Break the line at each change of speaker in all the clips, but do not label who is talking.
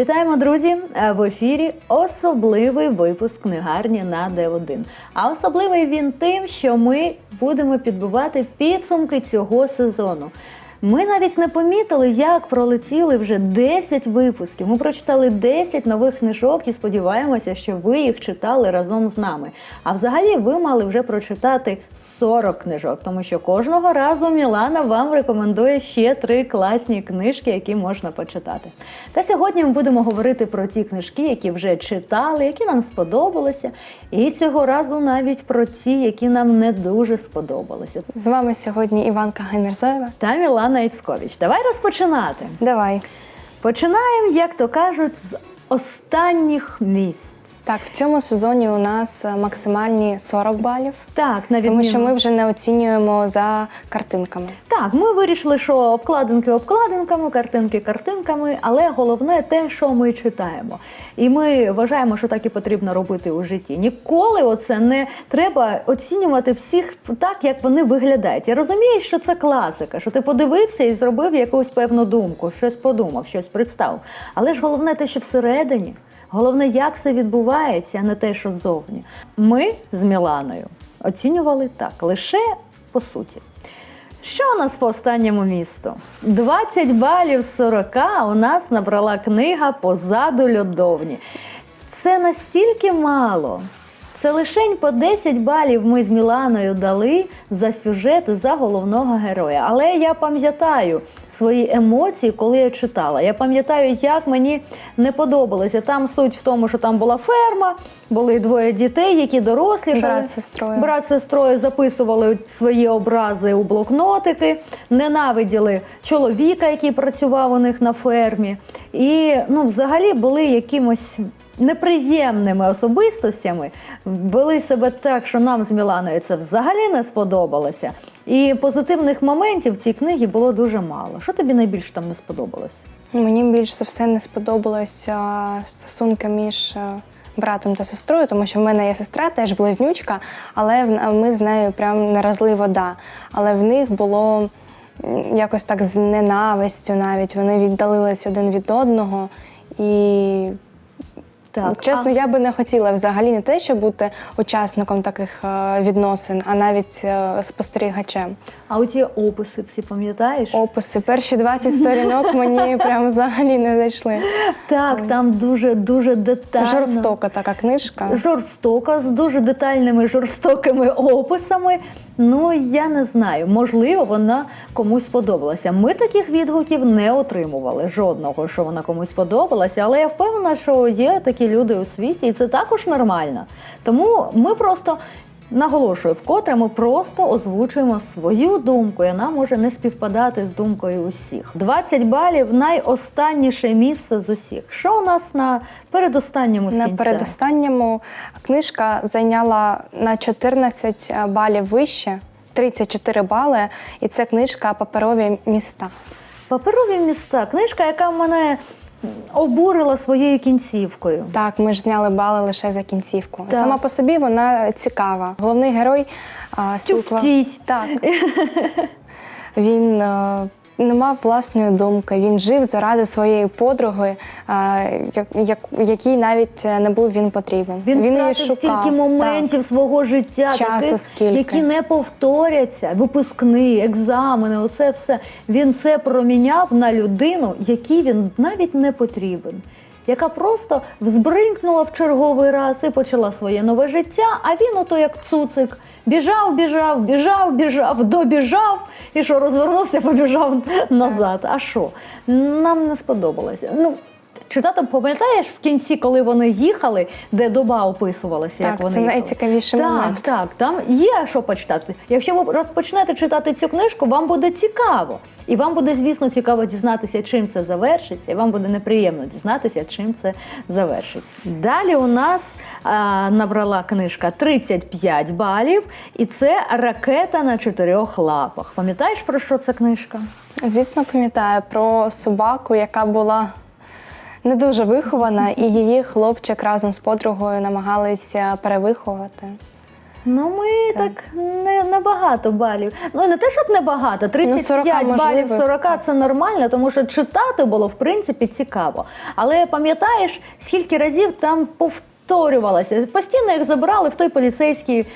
Вітаємо, друзі! Е, В ефірі особливий випуск книгарні на Д1. А особливий він тим, що ми будемо підбивати підсумки цього сезону. Ми навіть не помітили, як пролетіли вже 10 випусків. Ми прочитали 10 нових книжок і сподіваємося, що ви їх читали разом з нами. А взагалі ви мали вже прочитати 40 книжок, тому що кожного разу Мілана вам рекомендує ще три класні книжки, які можна почитати. Та сьогодні ми будемо говорити про ті книжки, які вже читали, які нам сподобалися, і цього разу навіть про ті, які нам не дуже сподобалися.
З вами сьогодні Іванка Гаймерзоєва.
Та Мілана Іцкович. Давай розпочинати.
Давай.
Починаємо, як то кажуть, з останніх місць.
Так, в цьому сезоні у нас е, максимальні 40 балів,
Так, на
тому що ми вже не оцінюємо за картинками.
Так, ми вирішили, що обкладинки обкладинками, картинки картинками, але головне те, що ми читаємо. І ми вважаємо, що так і потрібно робити у житті. Ніколи оце не треба оцінювати всіх так, як вони виглядають. Я розумію, що це класика, що ти подивився і зробив якусь певну думку, щось подумав, щось представив. Але ж головне те, що всередині. Головне, як все відбувається, а не те, що ззовні. Ми з Міланою оцінювали так, лише по суті. Що у нас по останньому місту? 20 балів з 40 у нас набрала книга Позаду льодовні. Це настільки мало. Це лишень по 10 балів ми з Міланою дали за сюжет за головного героя. Але я пам'ятаю свої емоції, коли я читала. Я пам'ятаю, як мені не подобалося. Там суть в тому, що там була ферма, були двоє дітей, які дорослі.
Брат з сестрою.
Брат з сестрою записували свої образи у блокнотики, ненавиділи чоловіка, який працював у них на фермі. І ну, взагалі були якимось. Неприємними особистостями вели себе так, що нам з Міланою це взагалі не сподобалося. І позитивних моментів в цій книгі було дуже мало. Що тобі найбільше там не сподобалось?
Мені більш за все не сподобалося стосунки між е, братом та сестрою, тому що в мене є сестра, теж близнючка, але ми з нею прям не вода. Але в них було якось так з ненавистю навіть. Вони віддалились один від одного. І
Так,
чесно, я би не хотіла взагалі не те, щоб бути учасником таких е, відносин, а навіть е, спостерігачем.
А у ті описи всі пам'ятаєш?
Описи, перші 20 сторінок мені прям взагалі не зайшли.
Так, там дуже дуже детально.
Жорстока така книжка.
Жорстока, з дуже детальними жорстокими описами. Ну я не знаю, можливо, вона комусь сподобалася. Ми таких відгуків не отримували жодного, що вона комусь сподобалася. Але я впевнена, що є такі люди у світі, і це також нормально. Тому ми просто. Наголошую, вкотре ми просто озвучуємо свою думку, і вона може не співпадати з думкою усіх. 20 балів найостанніше місце з усіх. Що у нас на передостанньому з
На
кінця?
передостанньому книжка зайняла на 14 балів вище, 34 бали, і це книжка Паперові міста.
Паперові міста. Книжка, яка мене обурила своєю кінцівкою.
Так, ми ж зняли бали лише за кінцівку.
Так.
Сама по собі вона цікава. Головний герой а, спілкував...
Тюфтій.
Так. Він е, не мав власної думки. Він жив заради своєї подруги, е, як, як, якій навіть не був він потрібен.
Він,
він
втратив
шукав.
стільки моментів свого життя,
Часу
таких,
скільки.
які не повторяться. Випускні, екзамени, оце все. Він все проміняв на людину, якій він навіть не потрібен. Яка просто взбринкнула в черговий раз і почала своє нове життя, а він ото як цуцик. Біжав, біжав, біжав, біжав, добіжав і що розвернувся, побіжав назад. А що? Нам не сподобалося. Ну, читати, пам'ятаєш в кінці, коли вони їхали, де доба описувалася, як вони
це
їхали?
найцікавіший
так,
момент.
Так, там є що почитати. Якщо ви розпочнете читати цю книжку, вам буде цікаво. І вам буде, звісно, цікаво дізнатися, чим це завершиться, і вам буде неприємно дізнатися, чим це завершиться. Далі у нас а, набрала книжка 35 балів, і це ракета на чотирьох лапах. Пам'ятаєш про що ця книжка?
Звісно, пам'ятаю про собаку, яка була не дуже вихована, і її хлопчик разом з подругою намагалися перевиховувати.
Ну, ми так, не, не багато балів. Ну, не те, щоб не багато, 35
40
балів з 40 це нормально, тому що читати було, в принципі, цікаво. Але пам'ятаєш, скільки разів там повторювалося? Постійно їх забирали в той поліцейський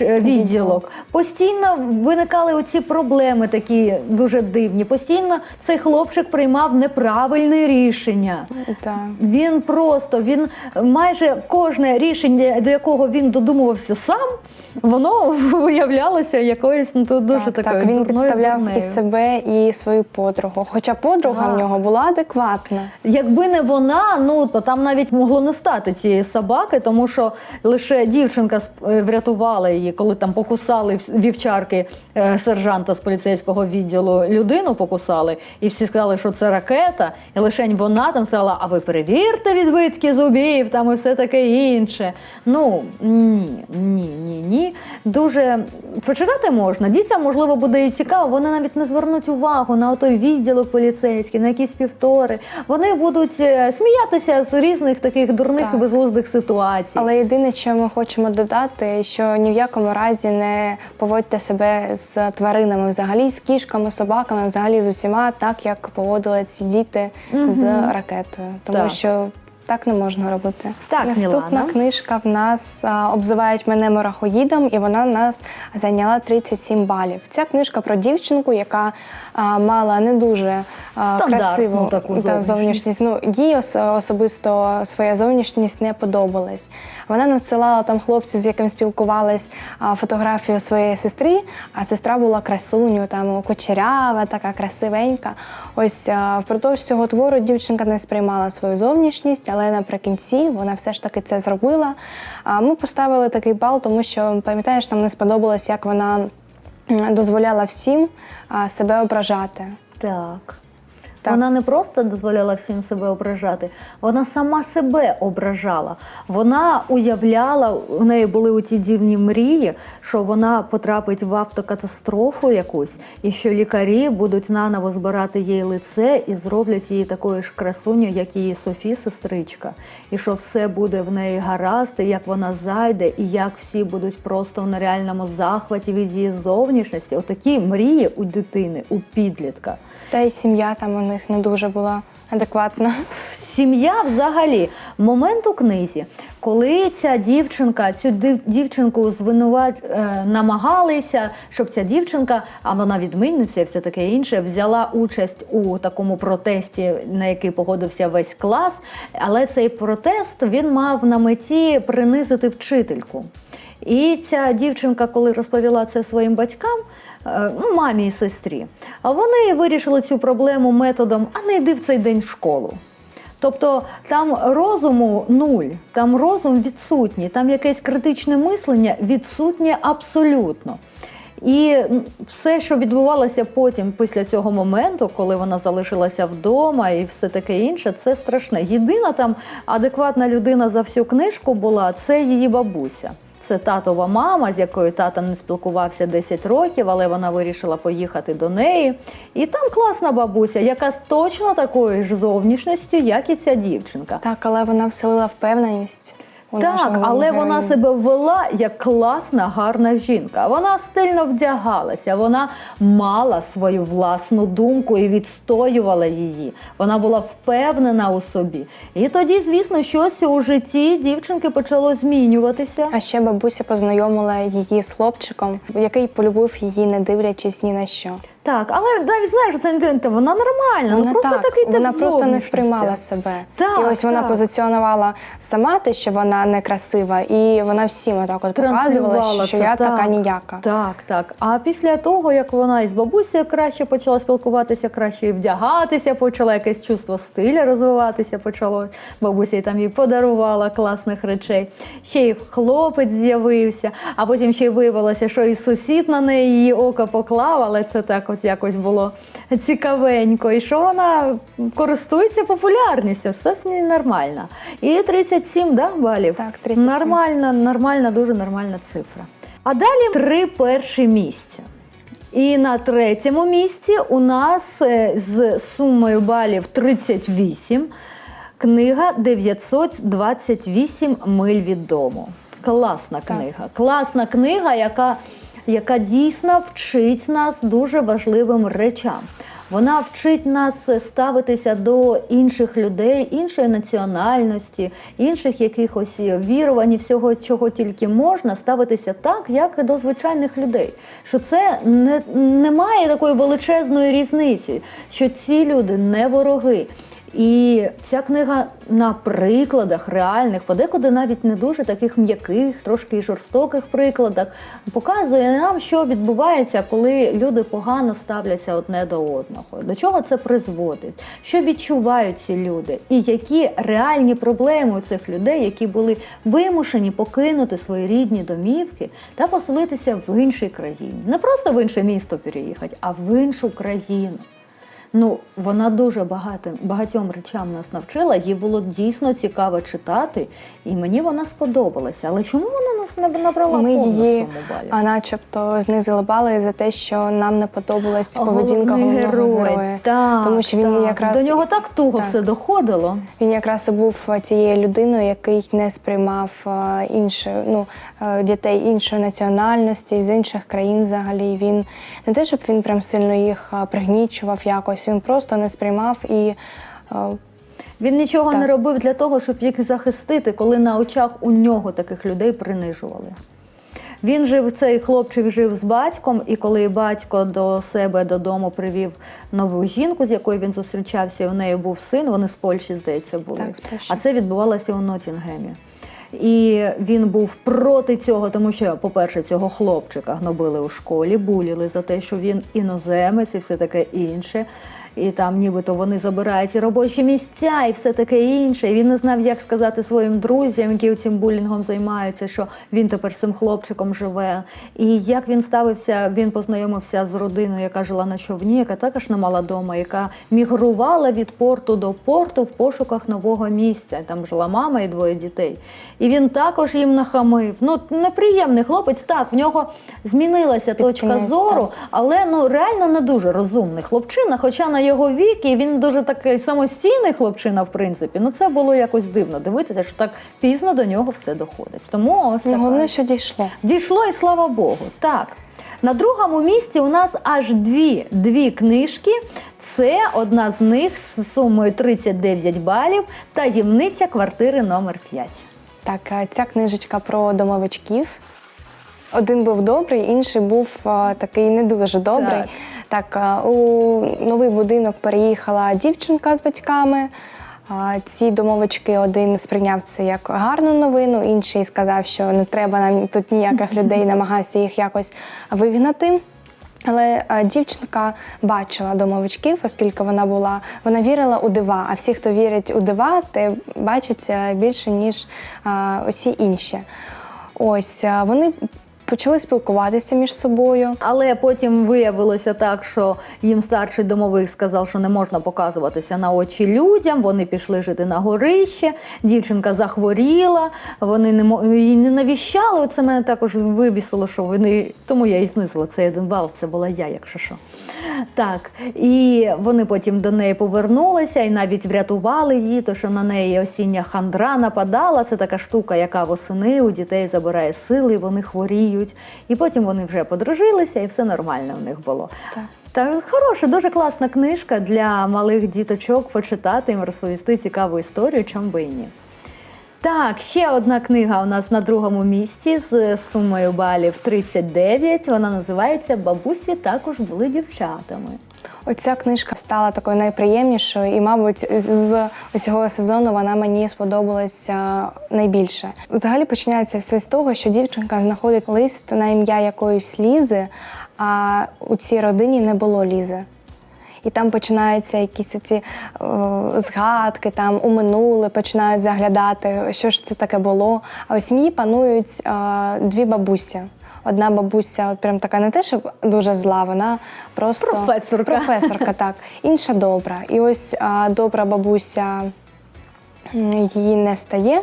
е, відділок. Постійно виникали оці проблеми такі дуже дивні. Постійно цей хлопчик приймав неправильне рішення.
Так.
Він просто він майже кожне рішення, до якого він додумувався сам, воно виявлялося якоюсь ну, дуже
так,
такою
так, він
дурною
підставляв
дурнею.
і себе, і свою подругу. Хоча подруга
Так.
в нього була адекватна.
Якби не вона, ну то там навіть могло не стати цієї собаки, тому що лише дівчинка е, врятувала її, коли там покусали вівчарки е, сержанта з поліцейського відділу людину покусали, і всі сказали, що це ракета. І лише вона там сказала: а ви перевірте відбитки зубів, там і все таке інше. Ну ні, ні, ні, ні. Дуже почитати можна. Дітям можливо буде і цікаво. Вони навіть не звернуть увагу на той відділок поліцейський, на якісь півтори. Вони будуть е, сміятися з різних таких дурних
Так.
і безглуздих ситуацій.
Але єдине, що ми хочемо додати, що ні в якому разі не поводьте себе з тваринами, взагалі з кішками, собаками, взагалі з усіма, так як поводили ці діти з ракетою. Тому
Так.
що так не можна робити.
Так,
Наступна
Мілана.
книжка в нас а, обзивають мене морахоїдом, і вона нас зайняла 37 балів. Ця книжка про дівчинку, яка а, мала не дуже а, красиву
таку
та,
зовнішність.
Ну, їй ос- особисто своя зовнішність не подобалась. Вона надсилала там хлопцю, з яким спілкувалась, а, фотографію своєї сестри, а сестра була красуню, там кучерява, така красивенька. Ось впродовж цього твору дівчинка не сприймала свою зовнішність, але наприкінці вона все ж таки це зробила. Ми поставили такий бал, тому що пам'ятаєш, нам не сподобалось, як вона дозволяла всім себе ображати.
Так.
Так.
Вона не просто дозволяла всім себе ображати, вона сама себе ображала. Вона уявляла, у неї були у ті дивні мрії, що вона потрапить в автокатастрофу якусь, і що лікарі будуть наново збирати їй лице і зроблять її такою ж красуню, як її Софі, сестричка. І що все буде в неї гаразд, і як вона зайде, і як всі будуть просто в нереальному захваті від її зовнішності. Отакі мрії у дитини, у підлітка.
Та й сім'я там у них не дуже була адекватна.
Сім'я взагалі момент у книзі, коли ця дівчинка, цю дівчинку звинуват е, намагалися, щоб ця дівчинка, а вона відмінниця, і все таке інше, взяла участь у такому протесті, на який погодився весь клас. Але цей протест він мав на меті принизити вчительку. І ця дівчинка, коли розповіла це своїм батькам, е, ну, мамі і сестрі, а вони вирішили цю проблему методом а не йди в цей день в школу. Тобто там розуму нуль, там розум відсутній, там якесь критичне мислення відсутнє абсолютно. І все, що відбувалося потім, після цього моменту, коли вона залишилася вдома і все таке інше, це страшне. Єдина там адекватна людина за всю книжку була це її бабуся. Це татова мама, з якою тата не спілкувався 10 років, але вона вирішила поїхати до неї. І там класна бабуся, яка з точно такою ж зовнішністю, як і ця дівчинка.
Так, але вона вселила впевненість. У
Так, але вона себе вела як класна, гарна жінка. Вона стильно вдягалася, вона мала свою власну думку і відстоювала її. Вона була впевнена у собі. І тоді, звісно, щось у житті дівчинки почало змінюватися.
А ще бабуся познайомила її з хлопчиком, який полюбив її, не дивлячись ні на що.
Так, але навіть знаєш, це не вона нормальна. ну просто
так,
такий тип
вона просто не сприймала себе.
Так,
і ось вона
так.
позиціонувала сама те, що вона некрасива, і вона всім отак от показувала, що
це,
я
так,
така ніяка.
Так, так. А після того, як вона із бабусею краще почала спілкуватися, краще і вдягатися, почала якесь чувство стиля розвиватися почало. Бабуся їй там їй подарувала класних речей. Ще й хлопець з'явився, а потім ще й виявилося, що і сусід на неї її око поклав, але це так ось якось було цікавенько. І що вона користується популярністю, все з нею нормально. І 37 да, балів.
Так, 37.
Нормальна, нормальна, дуже нормальна цифра. А далі три перші місця. І на третьому місці у нас е, з сумою балів 38 книга 928 миль від дому. Класна книга. Класна книга, яка, яка дійсно вчить нас дуже важливим речам. Вона вчить нас ставитися до інших людей, іншої національності, інших якихось вірувань, всього, чого тільки можна, ставитися так, як і до звичайних людей. Що це не, немає такої величезної різниці, що ці люди не вороги. І ця книга на прикладах реальних, подекуди навіть не дуже таких м'яких, трошки жорстоких прикладах, показує нам, що відбувається, коли люди погано ставляться одне до одного. До чого це призводить? Що відчувають ці люди, і які реальні проблеми у цих людей, які були вимушені покинути свої рідні домівки та поселитися в іншій країні, не просто в інше місто переїхати, а в іншу країну. Ну, вона дуже багато, багатьом речам нас навчила. Їй було дійсно цікаво читати, і мені вона сподобалася. Але чому вона нас не набрала
Ми
повну
її,
суму балів?
а начебто, знизили бали за те, що нам не подобалась поведінка головного героя.
Так,
Тому що він
так.
якраз
до нього так туго
Так.
все доходило.
Він якраз і був тією людиною, який не сприймав е, ну, е, дітей іншої національності з інших країн. Взагалі він не те, щоб він прям сильно їх е, пригнічував якось. Він просто не сприймав і. е,
Він нічого
Так.
не робив для того, щоб їх захистити, коли на очах у нього таких людей принижували. Він жив, цей хлопчик жив з батьком, і коли батько до себе додому привів нову жінку, з якою він зустрічався, і у неї був син, вони з Польщі, здається, були.
Так,
а це відбувалося у Нотінгемі. І він був проти цього, тому що, по-перше, цього хлопчика гнобили у школі, буліли за те, що він іноземець і все таке інше. І там нібито вони забирають і робочі місця і все таке інше. І він не знав, як сказати своїм друзям, які цим булінгом займаються, що він тепер з цим хлопчиком живе. І як він ставився, він познайомився з родиною, яка жила на човні, яка також не мала дома, яка мігрувала від порту до порту в пошуках нового місця. Там жила мама і двоє дітей. І він також їм нахамив. Ну, неприємний хлопець, так, в нього змінилася точка зору, але ну реально не дуже розумний хлопчина. Хоча на його вік і він дуже такий самостійний хлопчина, в принципі. Ну це було якось дивно дивитися, що так пізно до нього все доходить. Тому ось
ну,
така.
головне, що дійшло.
Дійшло і слава Богу. Так. На другому місці у нас аж дві, дві книжки. Це одна з них з сумою 39 балів. Таємниця квартири номер 5.
Так, е, ця книжечка про домовичків. Один був добрий, інший був е, такий не дуже добрий. Так, е, у новий будинок переїхала дівчинка з батьками. Ці домовички один сприйняв це як гарну новину, інший сказав, що не треба нам тут ніяких людей, намагався їх якось вигнати. Але е, дівчинка бачила домовичків, оскільки вона була, вона вірила у дива. А всі, хто вірять у дива, те бачать е, більше, ніж усі інші. Ось вони почали спілкуватися між собою.
Але потім виявилося так, що їм старший домовик сказав, що не можна показуватися на очі людям. Вони пішли жити на горище. Дівчинка захворіла, вони не її не навіщали. Оце мене також вибісило, що вони тому я і знизила цей один бал. Це була я, якщо що. Так, і вони потім до неї повернулися і навіть врятували її, то що на неї осіння хандра нападала. Це така штука, яка восени у дітей забирає сили, вони хворіють. І потім вони вже подружилися, і все нормально у них було.
Так.
Та хороша, дуже класна книжка для малих діточок почитати їм розповісти цікаву історію, чому би і ні. Так, ще одна книга у нас на другому місці з сумою балів 39. Вона називається Бабусі також були дівчатами.
Оця книжка стала такою найприємнішою, і, мабуть, з- усього сезону вона мені сподобалася найбільше. Взагалі починається все з того, що дівчинка знаходить лист на ім'я якоїсь лізи, а у цій родині не було лізи. І там починаються якісь ці о, згадки, там у минуле починають заглядати, що ж це таке було. А у сім'ї панують е, дві бабусі. Одна бабуся, от прям така не те, що дуже зла, вона просто
Професорка.
професорка, так. Інша добра. І ось а, добра бабуся її не стає.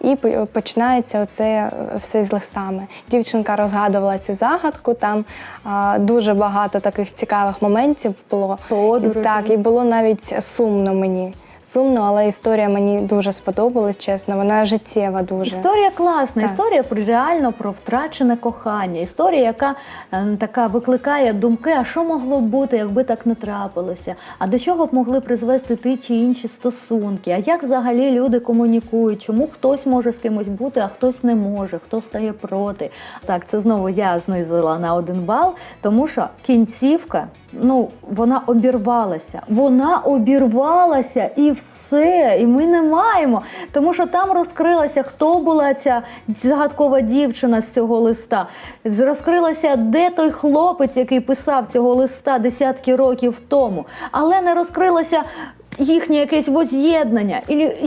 І починається оце е, все з листами. Дівчинка розгадувала цю загадку. Там а, дуже багато таких цікавих моментів було.
Подорожей.
І, так, і було навіть сумно мені. Сумно, але історія мені дуже сподобалась, чесно. Вона життєва дуже.
Історія класна,
Так.
історія про реально про втрачене кохання. Історія, яка е, така викликає думки, а що могло б бути, якби так не трапилося? А до чого б могли призвести ті чи інші стосунки? А як взагалі люди комунікують? Чому хтось може з кимось бути, а хтось не може, хто стає проти? Так, це знову я знизила на один бал, тому що кінцівка. Ну, вона обірвалася. Вона обірвалася і все. І ми не маємо. Тому що там розкрилася, хто була ця загадкова дівчина з цього листа. Розкрилася, де той хлопець, який писав цього листа десятки років тому. Але не розкрилося. Їхнє якесь воз'єднання,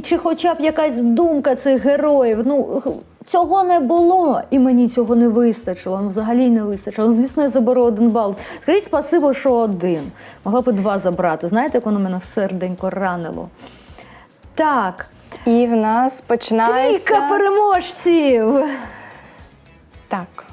чи хоча б якась думка цих героїв. Ну цього не було, і мені цього не вистачило. Ну, взагалі не вистачило. Ну, звісно, я заберу один бал. Скажіть спасибо, що один. Могла б два забрати. Знаєте, як воно мене в серденько ранило. Так,
І в нас починається
трійка переможців.
так.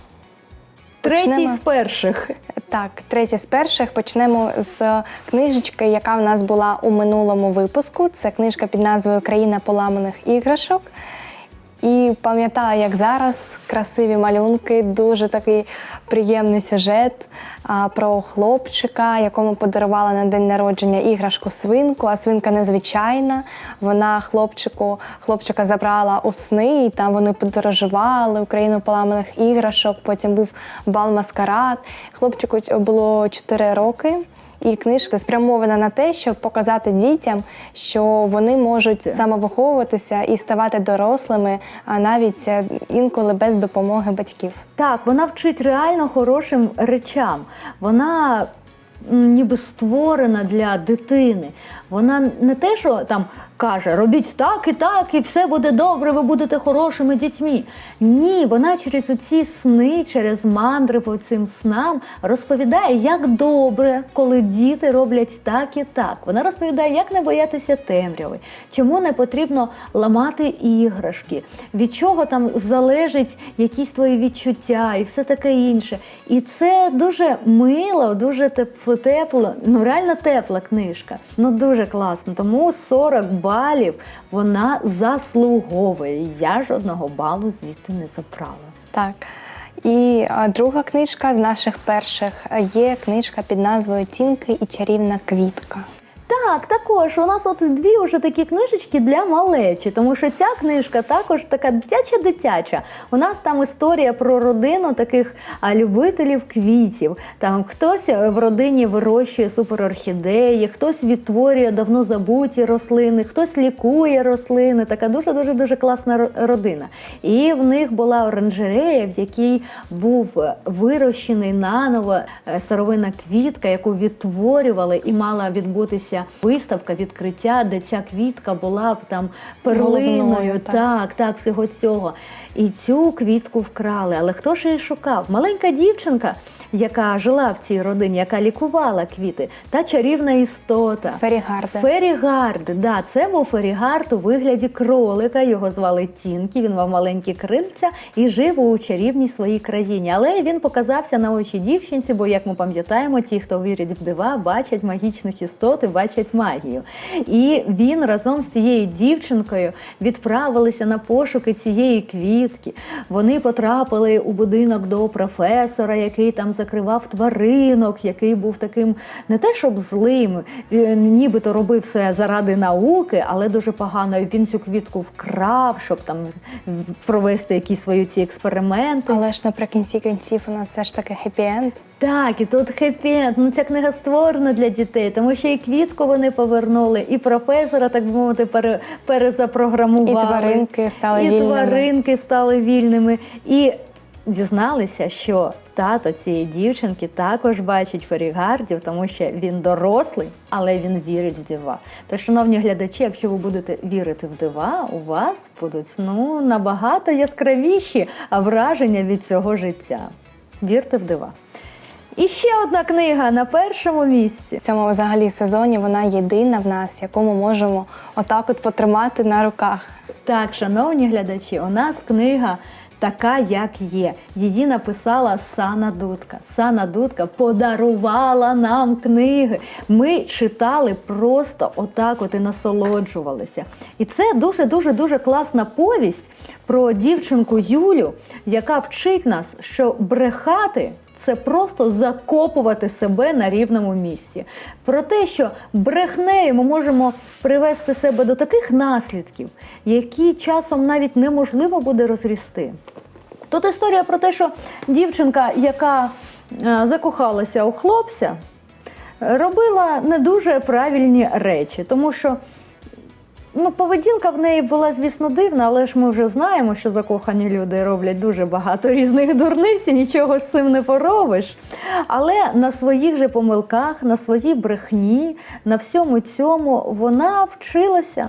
Третій
Почнемо.
з перших.
Так, третє з перших почнемо з книжечки, яка в нас була у минулому випуску. Це книжка під назвою Країна поламаних іграшок. І пам'ятаю, як зараз красиві малюнки, дуже такий приємний сюжет про хлопчика, якому подарувала на день народження іграшку свинку, а свинка незвичайна. Вона хлопчику, хлопчика забрала у сни, і там вони подорожували Україну поламаних іграшок. Потім був бал маскарад. Хлопчику було 4 роки. І книжка спрямована на те, щоб показати дітям, що вони можуть самовиховуватися і ставати дорослими, а навіть е, інколи без допомоги батьків.
Так, вона вчить реально хорошим речам. Вона ніби створена для дитини. Вона не те, що там каже, робіть так і так, і все буде добре, ви будете хорошими дітьми. Ні, вона через оці сни, через мандри по цим снам розповідає, як добре, коли діти роблять так і так. Вона розповідає, як не боятися темряви, чому не потрібно ламати іграшки, від чого там залежить якісь твої відчуття і все таке інше. І це дуже мило, дуже тепло, тепло ну реально тепла книжка. Ну дуже класно. Тому 40 балів вона заслуговує. Я жодного балу звідти не забрала.
Так. І друга книжка з наших перших е, є книжка під назвою Тінки і чарівна квітка.
Так, також у нас от дві вже такі книжечки для малечі, тому що ця книжка також така дитяча-дитяча. У нас там історія про родину таких любителів квітів. Там хтось в родині вирощує суперорхідеї, хтось відтворює давно забуті рослини, хтось лікує рослини. Така дуже дуже дуже класна родина. І в них була оранжерея, в якій був вирощений наново е, сировинна квітка, яку відтворювали, і мала відбутися виставка відкриття, де ця квітка була б там перлиною.
Головною, так.
Так, так, всього цього. І цю квітку вкрали. Але хто ж її шукав? Маленька дівчинка, яка жила в цій родині, яка лікувала квіти, та чарівна істота.
Ферігарда.
Ферігард, да, це був Ферігард у вигляді кролика. Його звали Тінкі. Він мав маленькі крильця і жив у чарівній своїй країні. Але він показався на очі дівчинці, бо, як ми пам'ятаємо, ті, хто вірять в дива, бачать магічних істот і бачать магію. І він разом з тією дівчинкою відправилися на пошуки цієї квітки. Вони потрапили у будинок до професора, який там закривав тваринок, який був таким не те, щоб злим, нібито робив все заради науки, але дуже погано. Він цю квітку вкрав, щоб там провести якісь свої ці експерименти.
Але ж наприкінці кінців у нас все ж таки хеппі-енд.
Так, і тут хеппі-енд. Ну ця книга створена для дітей, тому що і квітку вони повернули, і професора, так би мовити, пере, перезапрограмували.
І тваринки стали
і
вільними.
тваринки стали вільними. І дізналися, що тато цієї дівчинки також бачить ферігардів, тому що він дорослий, але він вірить в дива. Тож, шановні глядачі, якщо ви будете вірити в дива, у вас будуть ну набагато яскравіші враження від цього життя. Вірте в дива. І ще одна книга на першому місці.
В цьому взагалі сезоні вона єдина в нас, яку ми можемо отак от потримати на руках.
Так, шановні глядачі, у нас книга така, як є. Її написала Сана Дудка. Сана Дудка подарувала нам книги. Ми читали просто отак, от і насолоджувалися. І це дуже дуже дуже класна повість про дівчинку Юлю, яка вчить нас, що брехати. Це просто закопувати себе на рівному місці. Про те, що брехнею ми можемо привести себе до таких наслідків, які часом навіть неможливо буде розрісти. Тут історія про те, що дівчинка, яка е, закохалася у хлопця, робила не дуже правильні речі, тому що Ну, поведінка в неї була, звісно, дивна, але ж ми вже знаємо, що закохані люди роблять дуже багато різних дурниць і нічого з цим не поробиш. Але на своїх же помилках, на своїй брехні, на всьому цьому вона вчилася.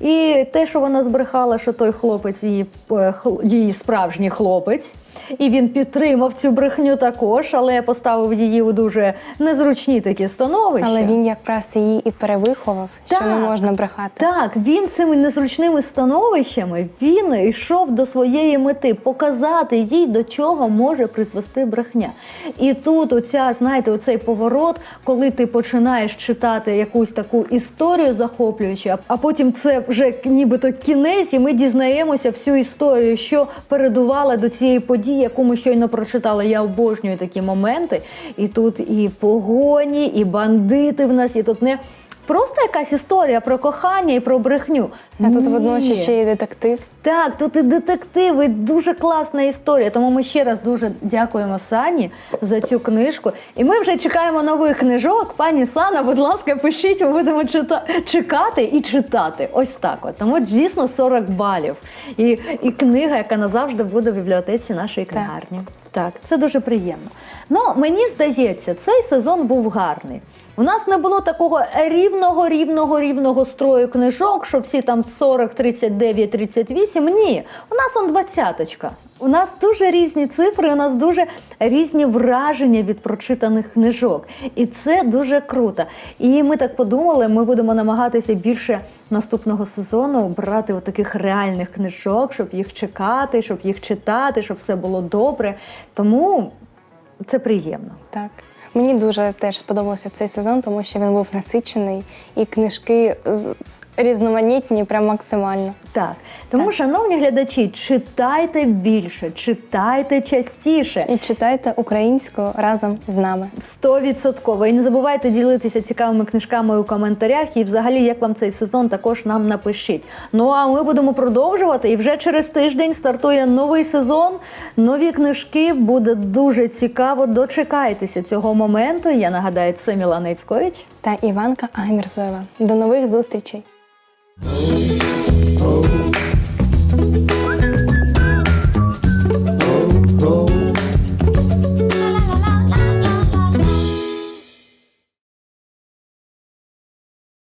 І те, що вона збрехала, що той хлопець її, е, її справжній хлопець, і він підтримав цю брехню також, але поставив її у дуже незручні такі становища.
Але він якраз її і перевиховав, що не можна брехати.
Так, він цими незручними становищами він йшов до своєї мети показати їй, до чого може призвести брехня. І тут оця, знаєте, оцей поворот, коли ти починаєш читати якусь таку історію захоплюючу, а потім це вже нібито кінець, і ми дізнаємося всю історію, що передувала до цієї події, яку ми щойно прочитали. Я обожнюю такі моменти. І тут і погоні, і бандити в нас, і тут не. Просто якась історія про кохання і про брехню.
А тут
Ні.
водночас ще є детектив.
Так, тут і детективи, дуже класна історія. Тому ми ще раз дуже дякуємо Сані за цю книжку. І ми вже чекаємо нових книжок. Пані Сана, будь ласка, пишіть, ми будемо чита- чекати і читати. Ось так. От. Тому, звісно, 40 балів. І, і книга, яка назавжди буде в бібліотеці нашої книгарні. Так, це дуже приємно. Ну, мені здається, цей сезон був гарний. У нас не було такого рівного, рівного, рівного строю книжок, що всі там 40, 39, 38. Ні, у нас он двадцяточка. У нас дуже різні цифри, у нас дуже різні враження від прочитаних книжок. І це дуже круто. І ми так подумали, ми будемо намагатися більше наступного сезону брати таких реальних книжок, щоб їх чекати, щоб їх читати, щоб все було добре. Тому це приємно.
Так. Мені дуже теж сподобався цей сезон, тому що він був насичений і книжки різноманітні, прям максимально.
Так, тому, шановні глядачі, читайте більше, читайте частіше.
І читайте українською разом з нами.
Стовідсотково. І не забувайте ділитися цікавими книжками у коментарях. І взагалі, як вам цей сезон, також нам напишіть. Ну а ми будемо продовжувати. І вже через тиждень стартує новий сезон. Нові книжки буде дуже цікаво. Дочекайтеся цього моменту. Я нагадаю, це Мілана Іцькович.
Та Іванка Агнерзоєва. До нових зустрічей!
Oh,